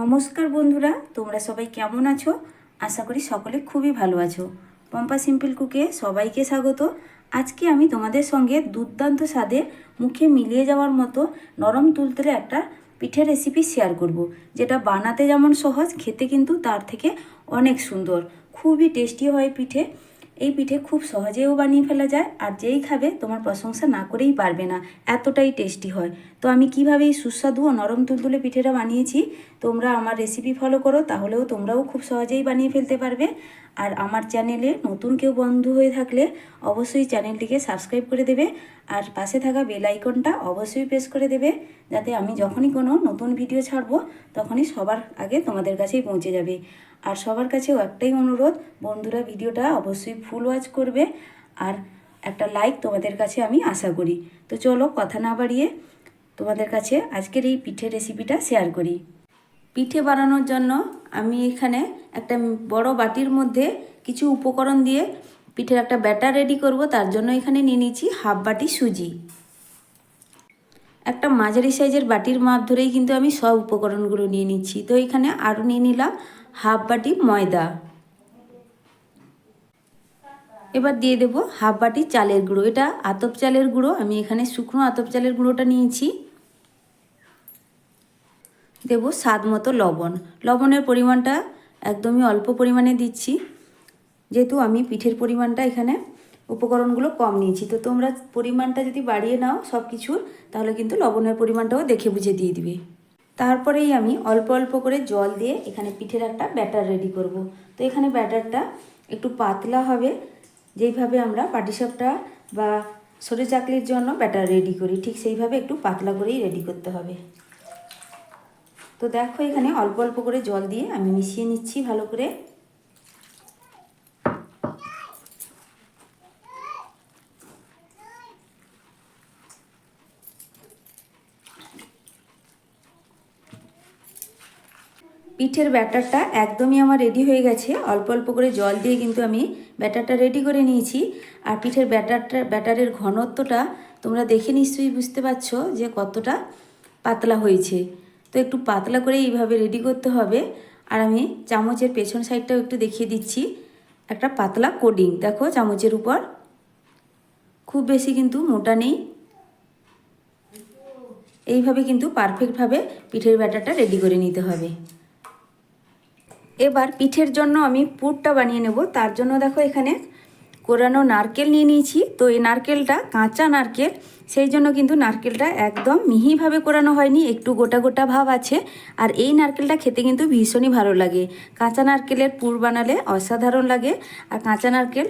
নমস্কার বন্ধুরা, তোমরা সবাই কেমন আছো? আশা করি সকলে খুবই ভালো আছো। পম্পা সিম্পল কুকে সবাইকে স্বাগত। আজকে আমি তোমাদের সঙ্গে দুর্দান্ত স্বাদে মুখে মিলিয়ে যাওয়ার মতো নরম তুলতুলে একটা পিঠের রেসিপি শেয়ার করব। যেটা বানাতে যেমন সহজ, খেতে কিন্তু তার থেকে অনেক সুন্দর। খুবই টেস্টি হয় পিঠে। এই পিঠে খুব সহজেও বানিয়ে ফেলা যায় আর যেই খাবে তোমার প্রশংসা না করেই পারবে না, এতটাই টেস্টি হয়। তো আমি কীভাবে এই সুস্বাদু ও নরম তুলতুলে পিঠেটা বানিয়েছি, তোমরা আমার রেসিপি ফলো করো, তাহলেও তোমরাও খুব সহজেই বানিয়ে ফেলতে পারবে। আর আমার চ্যানেলে নতুন কেউ বন্ধু হয়ে থাকলে অবশ্যই চ্যানেলটিকে সাবস্ক্রাইব করে দেবে আর পাশে থাকা বেল আইকনটা অবশ্যই প্রেস করে দেবে যাতে আমি যখনই কোনো নতুন ভিডিও ছাড়বো তখনই সবার আগে তোমাদের কাছেই পৌঁছে যাবে। আর সবার কাছেও একটাই অনুরোধ, বন্ধুরা ভিডিওটা অবশ্যই ফুল ওয়াচ করবে আর একটা লাইক তোমাদের কাছে আমি আশা করি। তো চলো কথা না বাড়িয়ে তোমাদের কাছে আজকের এই পিঠের রেসিপিটা শেয়ার করি। পিঠে বানানোর জন্য আমি এখানে একটা বড় বাটির মধ্যে কিছু উপকরণ দিয়ে পিঠের একটা ব্যাটার রেডি করব, তার জন্য এখানে নিয়ে নিচ্ছি হাফ বাটি সুজি। একটা মাঝারি সাইজের বাটির মাপ ধরেই কিন্তু আমি সব উপকরণগুলো নিয়ে নিচ্ছি। তো এখানে আরও নিয়ে নিলাম হাফ বাটি ময়দা। এবার দিয়ে দেব হাফ বাটি চালের গুঁড়ো। এটা আতপ চালের গুঁড়ো, আমি এখানে শুকনো আতপ চালের গুঁড়োটা নিয়েছি। দেব স্বাদ মতো লবণ। লবণের পরিমাণটা একদমই অল্প পরিমাণে দিচ্ছি। যেহেতু আমি পিঠের পরিমাণটা এখানে উপকরণগুলো কম নিয়েছি। তো তোমরা পরিমাণটা যদি বাড়িয়ে নাও সব কিছুর তাহলে কিন্তু লবণের পরিমাণটাও দেখে বুঝে দিয়ে দিবে। তারপরেই আমি অল্প অল্প করে জল দিয়ে এখানে পিঠের একটা ব্যাটার রেডি করব। তো এখানে ব্যাটারটা একটু পাতলা হবে। যেইভাবে আমরা পাটিসাপটা বা সরে চাকলির জন্য ব্যাটার রেডি করি, ঠিক সেইভাবে একটু পাতলা করেই রেডি করতে হবে। তো দেখো এখানে অল্প অল্প করে জল দিয়ে আমি মিশিয়ে নিচ্ছি ভালো করে। পিঠের ব্যাটারটা একদমই আমার রেডি হয়ে গেছে। অল্প অল্প করে জল দিয়ে কিন্তু আমি ব্যাটারটা রেডি করে নিয়েছি। আর পিঠের ব্যাটারটা, ব্যাটারের ঘনত্বটা তোমরা দেখে নিশ্চয়ই বুঝতে পারছ যে কতটা পাতলা হয়েছে। তো একটু পাতলা করে এইভাবে রেডি করতে হবে। আর আমি চামচের পেছন সাইডটাও একটু দেখিয়ে দিচ্ছি। একটা পাতলা কোডিং দেখো চামচের উপর। খুব বেশি কিন্তু মোটা নেই। এইভাবে কিন্তু পারফেক্টভাবে পিঠের ব্যাটারটা রেডি করে নিতে হবে। এবার পিঠের জন্য আমি পুরটা বানিয়ে নেব। তার জন্য দেখো এখানে কোরানো নারকেল নিয়ে নিয়েছি। তো এই নারকেলটা কাঁচা নারকেল, সেই জন্য কিন্তু নারকেলটা একদম মিহিভাবে কোরানো হয়নি, একটু গোটা গোটা ভাব আছে। আর এই নারকেলটা খেতে কিন্তু ভীষণই ভালো লাগে। কাঁচা নারকেলের পুর বানালে অসাধারণ লাগে, আর কাঁচা নারকেল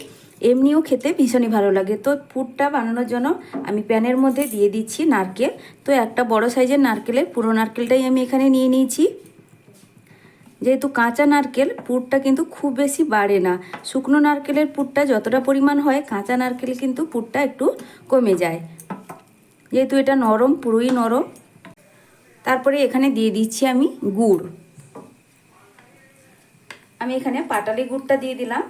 এমনিও খেতে ভীষণই ভালো লাগে। তো পুরটা বানানোর জন্য আমি প্যানের মধ্যে দিয়ে দিচ্ছি নারকেল। তো একটা বড় সাইজের নারকেলের পুরো নারকেলটাই আমি এখানে নিয়ে নিয়েছি। যেহেতু কাঁচা নারকেল, পুরটা কিন্তু খুব বেশি বাড়ে না। শুকনো নারকেলের পুরটা যতটা পরিমাণ হয়, কাঁচা নারকেল কিন্তু পুরটা একটু কমে যায়। যেহেতু এটা নরম, পুরোই নরম। তারপরে এখানে দিয়ে দিচ্ছি আমি গুড়। আমি এখানে পাটালি গুড়টা দিয়ে দিলাম।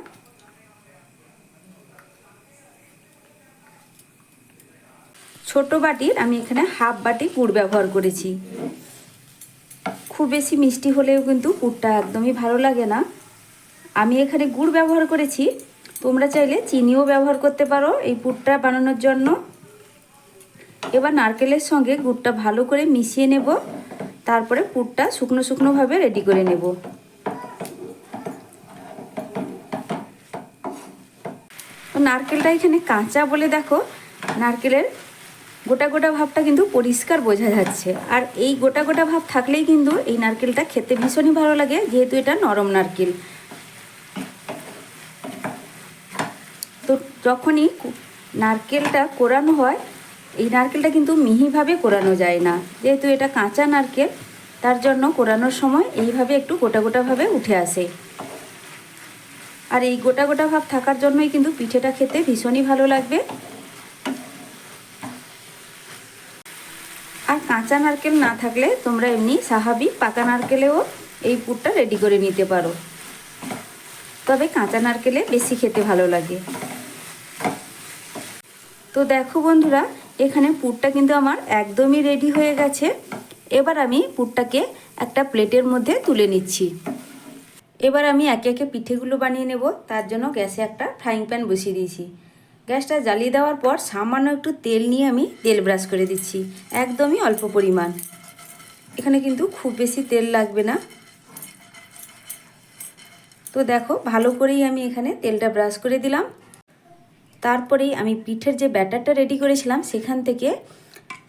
ছোট বাটির আমি এখানে হাফ বাটি গুড় ব্যবহার করেছি। খুব বেশি মিষ্টি হলেও কিন্তু পুরটা একদমই ভালো লাগে না। আমি এখানে গুড় ব্যবহার করেছি। তোমরা চাইলে চিনিও ব্যবহার করতে পারো এই পুরটা বানানোর জন্য। এবার নারকেলের সঙ্গে গুড়টা ভালো করে মিশিয়ে নেব। তারপরে পুরটা শুকনো শুকনোভাবে রেডি করে নেব। নারকেলটা এখানে কাঁচা বলে দেখো। নারকেলের গোটা গোটা ভাবটা কিন্তু পরিষ্কার বোঝা যাচ্ছে। আর এই গোটা গোটা ভাব থাকলেই কিন্তু এই নারকেলটা খেতে ভীষণই ভালো লাগে, যেহেতু এটা নরম নারকেল। তো যখনই নারকেলটা কোরানো হয়, এই নারকেলটা কিন্তু মিহিভাবে কোরানো যায় না। যেহেতু এটা কাঁচা নারকেল, তার জন্য কোরানোর সময় এইভাবে একটু গোটা গোটাভাবে উঠে আসে। আর এই গোটা গোটা ভাব থাকার জন্যই কিন্তু পিঠেটা খেতে ভীষণই ভালো লাগবে। আর কাঁচা নারকেল না থাকলে তোমরা এমনি স্বাভাবিক পাকা নারকেলেও এই পুরটা রেডি করে নিতে পারো। তবে কাঁচা নারকেলে বেশি খেতে ভালো লাগে। তো দেখো বন্ধুরা, এখানে পুরটা কিন্তু আমার একদমই রেডি হয়ে গেছে। এবার আমি পুরটাকে একটা প্লেটের মধ্যে তুলে নিচ্ছি। এবার আমি একে একে পিঠেগুলো বানিয়ে নেব। তার জন্য গ্যাসে একটা ফ্রাইং প্যান বসিয়ে দিয়েছি। গ্যাসটা জ্বালিয়ে দেওয়ার পর সামান্য একটু তেল নিয়ে আমি তেল ব্রাশ করে দিচ্ছি। একদমই অল্প পরিমাণ। এখানে কিন্তু খুব বেশি তেল লাগবে না। তো দেখো, ভালো করেই আমি এখানে তেলটা ব্রাশ করে দিলাম। তারপরেই আমি পিঠের যে ব্যাটারটা রেডি করেছিলাম, সেখান থেকে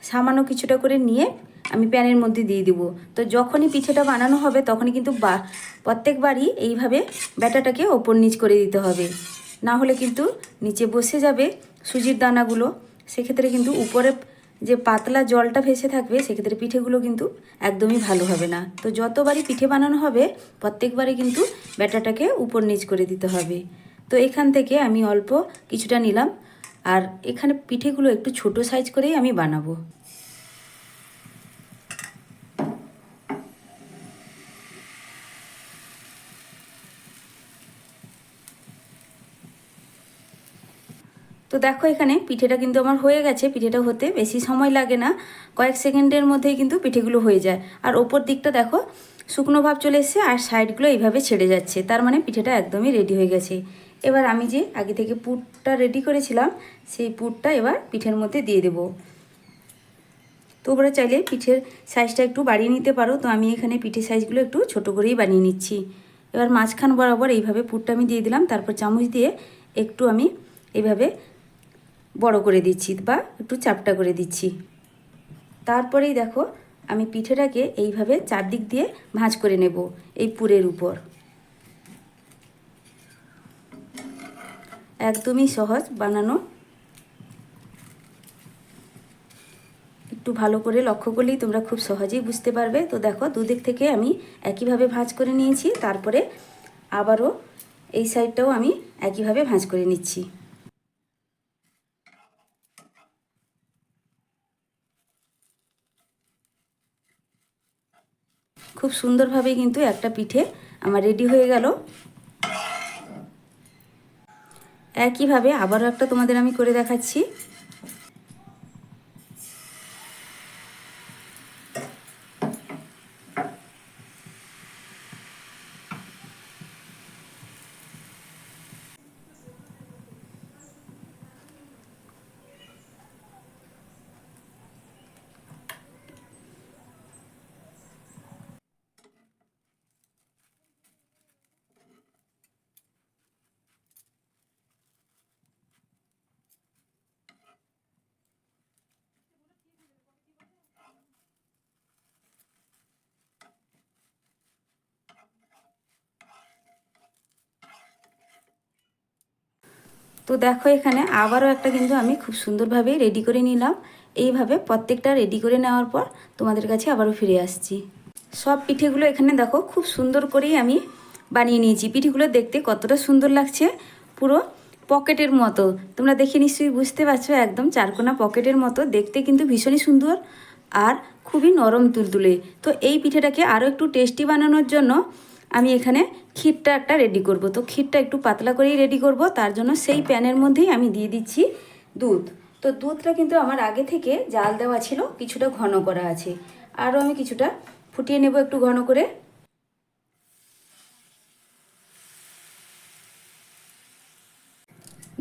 সামান্য কিছুটা করে নিয়ে আমি প্যানের মধ্যে দিয়ে দিব। তো যখনই পিঠেটা বানানো হবে, তখনই কিন্তু বা, প্রত্যেকবারই এইভাবে ব্যাটাটাকে ওপর নিচ করে দিতে হবে। না হলে কিন্তু নিচে বসে যাবে সুজির দানাগুলো। সেক্ষেত্রে কিন্তু উপরে যে পাতলা জলটা ভেসে থাকবে, সেক্ষেত্রে পিঠেগুলো কিন্তু একদমই ভালো হবে না। তো যতবারই পিঠে বানানো হবে, প্রত্যেকবারই কিন্তু ব্যাটাটাকে উপর নিচ করে দিতে হবে। তো এখান থেকে আমি অল্প কিছুটা নিলাম, আর এখানে পিঠেগুলো একটু ছোট সাইজ করেই আমি বানাবো। দেখো এখানে পিঠেটা কিন্তু আমার হয়ে গেছে, পিঠেটা হতে বেশি সময় লাগে না। কয়েক সেকেন্ডের মধ্যেই কিন্তু পিঠেগুলো হয়ে যায়। আর ওপর দিকটা দেখো, শুকনো ভাব চলে এসছে আর সাইডগুলো এইভাবে ছেড়ে যাচ্ছে। তার মানে পিঠেটা একদমই রেডি হয়ে গেছে। এবার আমি যে আগে থেকে পুরটা রেডি করেছিলাম, সেই পুরটা এবার পিঠের মধ্যে দিয়ে দেবো। তোমরা চাইলে পিঠের সাইজটা একটু বাড়িয়ে নিতে পারো। তো আমি এখানে পিঠের সাইজগুলো একটু ছোট করেই বানিয়ে নিচ্ছি। এবার মাঝখান বরাবর এইভাবে পুরটা আমি দিয়ে দিলাম। তারপর চামচ দিয়ে একটু আমি এইভাবে বড় করে দিচ্ছি বা একটু চাপটা করে দিচ্ছি। তারপরেই দেখো, আমি পিঠেটাকে এইভাবে চারদিক দিয়ে ভাঁজ করে নেব এই পুরের উপর। একদমই সহজ বানানো। একটু ভালো করে লক্ষ্য করলেই তোমরা খুব সহজেই বুঝতে পারবে। তো দেখো, দুদিক থেকে আমি একইভাবে ভাঁজ করে নিয়েছি। তারপরে আবারও এই সাইডটাও আমি একইভাবে ভাঁজ করে নিচ্ছি। খুব সুন্দরভাবে কিন্তু একটা পিঠে আমার রেডি হয়ে গেল। একইভাবে আবারও একটা তোমাদের আমি করে দেখাচ্ছি। তো দেখো এখানে আবারও একটা কিন্তু আমি খুব সুন্দরভাবে রেডি করে নিলাম। এইভাবে প্রত্যেকটা রেডি করে নেওয়ার পর তোমাদের কাছে আবারও ফিরে আসছি। সব পিঠেগুলো এখানে দেখো খুব সুন্দর করেই আমি বানিয়ে নিয়েছি। পিঠেগুলো দেখতে কতটা সুন্দর লাগছে, পুরো পকেটের মতো। তোমরা দেখে নিশ্চয়ই বুঝতে পারছ, একদম চারকোনা পকেটের মতো। দেখতে কিন্তু ভীষণই সুন্দর আর খুবই নরম তুলতুলে। তো এই পিঠেটাকে আরও একটু টেস্টি বানানোর জন্য আমি এখানে ক্ষীরটা একটা রেডি করব। তো ক্ষীরটা একটু পাতলা করেই রেডি করব, তার জন্য সেই প্যানের মধ্যেই আমি দিয়ে দিচ্ছি দুধ। তো দুধটা কিন্তু আমার আগে থেকে জাল দেওয়া ছিল, কিছুটা ঘন করা আছে। আরও আমি কিছুটা ফুটিয়ে নেব একটু ঘন করে।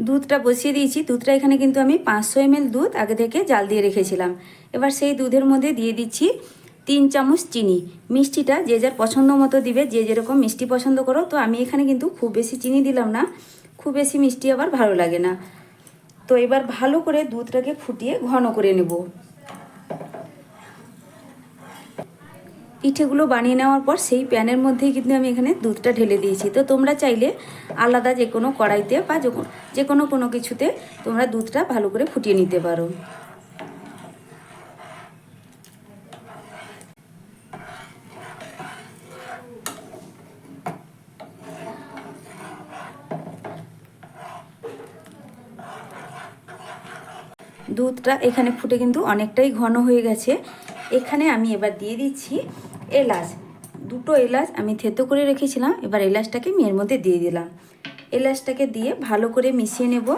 দুধটা বসিয়ে দিয়েছি। দুধটা এখানে কিন্তু আমি পাঁচশো এমএল দুধ আগে থেকে জাল দিয়ে রেখেছিলাম। এবার সেই দুধের মধ্যে দিয়ে দিচ্ছি তিন চামচ চিনি। মিষ্টিটা যে যার পছন্দ মতো দিবে, যে যেরকম মিষ্টি পছন্দ করো। তো আমি এখানে কিন্তু খুব বেশি চিনি দিলাম না। খুব বেশি মিষ্টি আবার ভালো লাগে না। তো এবার ভালো করে দুধটাকে ফুটিয়ে ঘন করে নেব। পিঠেগুলো বানিয়ে নেওয়ার পর সেই প্যানের মধ্যেই কিন্তু আমি এখানে দুধটা ঢেলে দিয়েছি। তো তোমরা চাইলে আলাদা যে কোনো কড়াইতে বা যে কোনো কোনো কিছুতে তোমরা দুধটা ভালো করে ফুটিয়ে নিতে পারো। দুধটা এখানে ফুটে কিন্তু অনেকটাই ঘন হয়ে গেছে। এখানে আমি এবার দিয়ে দিচ্ছি এলাচ। দুটো এলাচ আমি থেতো করে রেখেছিলাম, এবার এলাচটাকে আমি এর মধ্যে দিয়ে দিলাম। এলাচটাকে দিয়ে ভালো করে মিশিয়ে নেব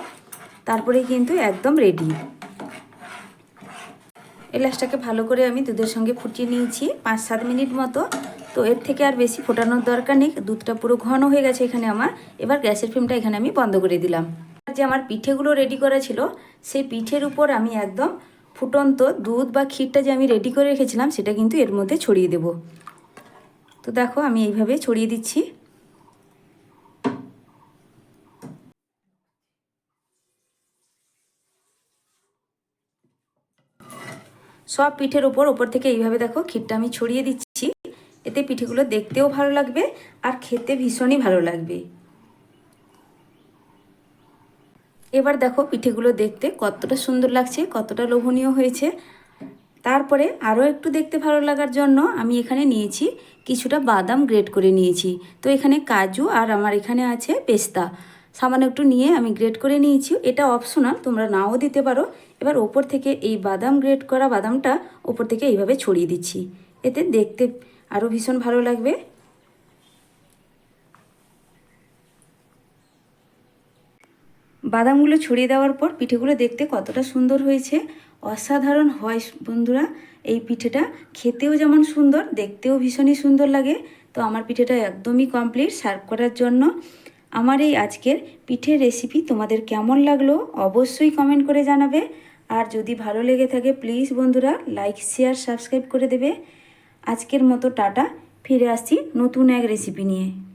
তারপরে কিন্তু একদম রেডি এলাচটাকে ভালো করে আমি দুধের সঙ্গে ফুটিয়ে নিয়েছি পাঁচ সাত মিনিট মতো। তো এর থেকে আর বেশি ফোটানোর দরকার নেই, দুধটা পুরো ঘন হয়ে গেছে এখানে আমার। এবার গ্যাসের ফ্লেমটা এখানে আমি বন্ধ করে দিলাম। যে আমার পিঠেগুলো রেডি করা ছিল, সেই পিঠের উপর আমি একদম ফুটন্ত দুধ বা ক্ষীরটা যে আমি রেডি করে রেখেছিলাম, সেটা কিন্তু এর মধ্যে ছড়িয়ে দেব। তো দেখো, আমি এইভাবে ছড়িয়ে দিচ্ছি। সব পিঠের ওপর ওপর থেকে এইভাবে দেখো ক্ষীরটা আমি ছড়িয়ে দিচ্ছি। এতে পিঠেগুলো দেখতেও ভালো লাগবে আর খেতে ভীষণই ভালো লাগবে। এবার দেখো পিঠেগুলো দেখতে কতটা সুন্দর লাগছে, কতটা লোভনীয় হয়েছে। তারপরে আরও একটু দেখতে ভালো লাগার জন্য আমি এখানে নিয়েছি কিছুটা বাদাম গ্রেট করে নিয়েছি। তো এখানে কাজু আর আমার এখানে আছে পেস্তা। সামান্য একটু নিয়ে আমি গ্রেট করে নিয়েছি, এটা অপশনাল, তোমরা নাও দিতে পারো। এবার ওপর থেকে এই বাদাম গ্রেট করা বাদামটা ওপর থেকে এইভাবে ছড়িয়ে দিচ্ছি। এতে দেখতে আরও ভীষণ ভালো লাগবে। বাদামগুলো ছড়িয়ে দেওয়ার পর পিঠেগুলো দেখতে কতটা সুন্দর হয়েছে। অসাধারণ হয় বন্ধুরা, এই পিঠেটা। খেতেও যেমন সুন্দর, দেখতেও ভীষণই সুন্দর লাগে। তো আমার পিঠেটা একদমই কমপ্লিট সার্ভ করার জন্য। আমার এই আজকের পিঠের রেসিপি তোমাদের কেমন লাগল অবশ্যই কমেন্ট করে জানাবে। আর যদি ভালো লেগে থাকে প্লিজ বন্ধুরা লাইক শেয়ার সাবস্ক্রাইব করে দেবে। আজকের মতো টাটা, ফিরে আসছি নতুন এক রেসিপি নিয়ে।